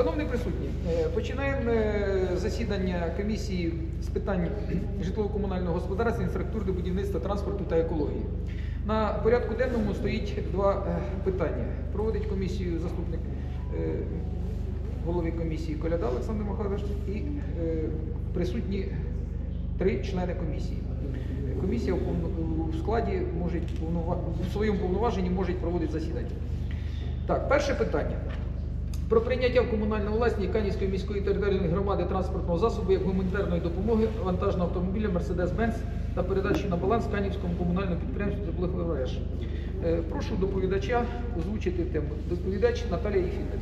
Шановні присутні, е, починаємо е, засідання комісії з питань житлово-комунального господарства, інфраструктури, будівництва, транспорту та екології. На порядку денному стоїть два е, питання. Проводить комісію заступник голови комісії Коляда Олександр Михайлович і присутні три члени комісії. Комісія в складі може в своєму повноваженні може проводити засідання. Так, перше питання. Про прийняття в комунальну власність Канівської міської територіальної громади транспортного засобу як гуманітарної допомоги вантажного автомобіля Mercedes-Benz та передачі на баланс Канівському комунальному підприємству теплих мереж. Е, Прошу доповідача озвучити тему. Доповідач Наталія Єфімова.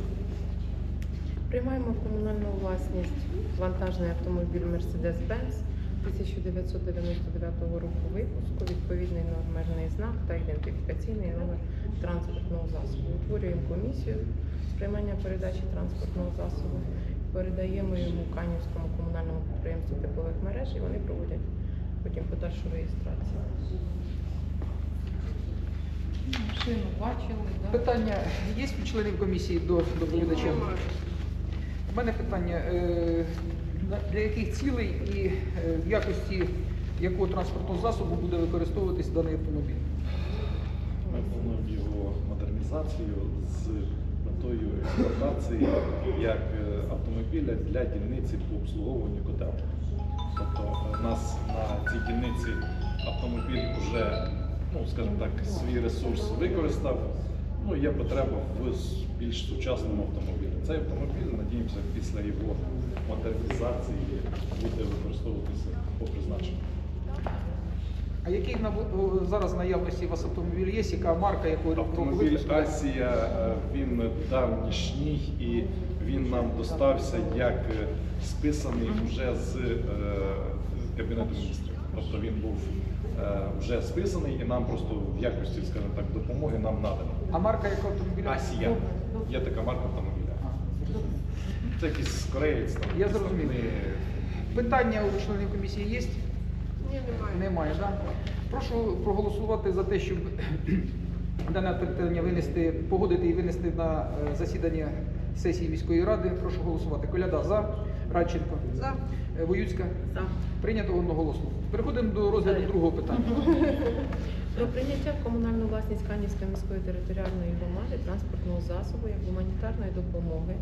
Приймаємо комунальну власність вантажний автомобіль Mercedes-Benz 1999 року випуску, відповідний номерний знак та ідентифікаційний номер транспортного засобу. Утворюємо комісію з приймання передачі транспортного засобу, передаємо йому Канівському комунальному підприємству теплових мереж і вони проводять потім подальшу реєстрацію. Машину бачили, да? Питання є у членів комісії до доповідача? У мене питання, е, для яких цілей і е, в якості якого транспортного засобу буде використовуватись даний автомобіль? Ми плануємо його модернізацію з метою експлуатації як е, автомобіля для дільниці по обслуговуванню котел. Тобто у нас на цій дільниці автомобіль вже, ну скажімо так, свій ресурс використав. Ну, є потреба в більш сучасному автомобілі. Цей автомобіль, надіємося, після його модернізації буде використовуватися по призначенню. А який на- зараз наявності у вас автомобіль є, яка марка, року Автомобіль? Асія, е, він давнішній і він нам достався як списаний вже з е, Кабінету міністрів. Тобто він був е, вже списаний і нам просто в якості, скажімо так, допомоги нам надано. А марка якого автомобіля? Асія. Є така марка автомобіля. Це якийсь кореєць. там, Я зрозумів. не- Питання у членів комісії є? Ні, немає. Немає, так? Прошу проголосувати за те, щоб дане питання винести, погодити і винести на е, засідання сесії міської ради. Прошу голосувати. Коляда за, Радченко, За. Е, Воюцька. За. Прийнято одноголосно. Переходимо до розгляду другого питання. Про прийняття в комунальну власність Канівської міської територіальної громади транспортного засобу як гуманітарної допомоги,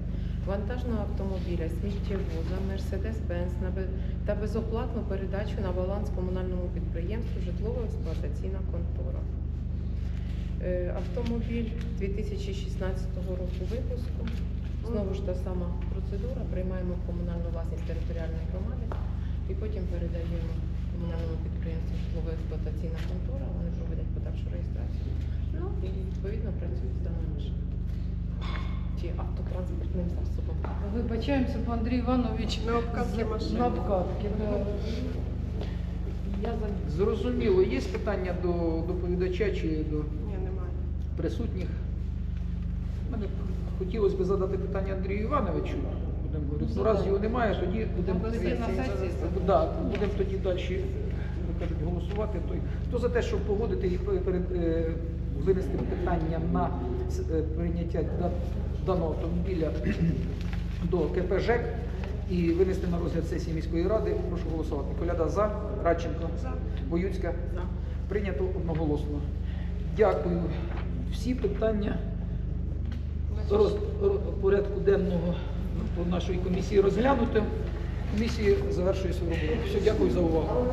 вантажного автомобіля, сміттєвоза, бе- та безоплатну передачу на баланс комунальному підприємству житлово-експлуатаційна контора. Е, Автомобіль 2016 року випуску. Знову ж та сама процедура. Приймаємо в комунальну власність територіальної громади і потім передаємо комунальному підприємству житлово-експлуатаційна контора. Вони проводять подальшу реєстрацію. Ну і відповідно працюють з даною машиною чи автотранспортним засобом. Вибачаємося, бо Андрій Іванович На обкатки машини. На обкатки, да. Я за Зрозуміло, є питання до доповідача чи до Ні, немає. присутніх? Мене хотілося б задати питання Андрію Івановичу. Будемо говорити. Ну, раз його немає, тоді будемо на сесії Да, будемо тоді далі кажуть, голосувати. Той. Хто за те, щоб погодити і перед, е, винести питання на е, прийняття даного автомобіля до КП ЖЕК і винести на розгляд сесії міської ради, прошу голосувати. Коляда за, Радченко, За. Боюцька. За. Прийнято одноголосно. Дякую. Всі питання роз, порядку денного по нашої комісії розглянути. Комісія завершує свою роботу. Все, дякую за увагу.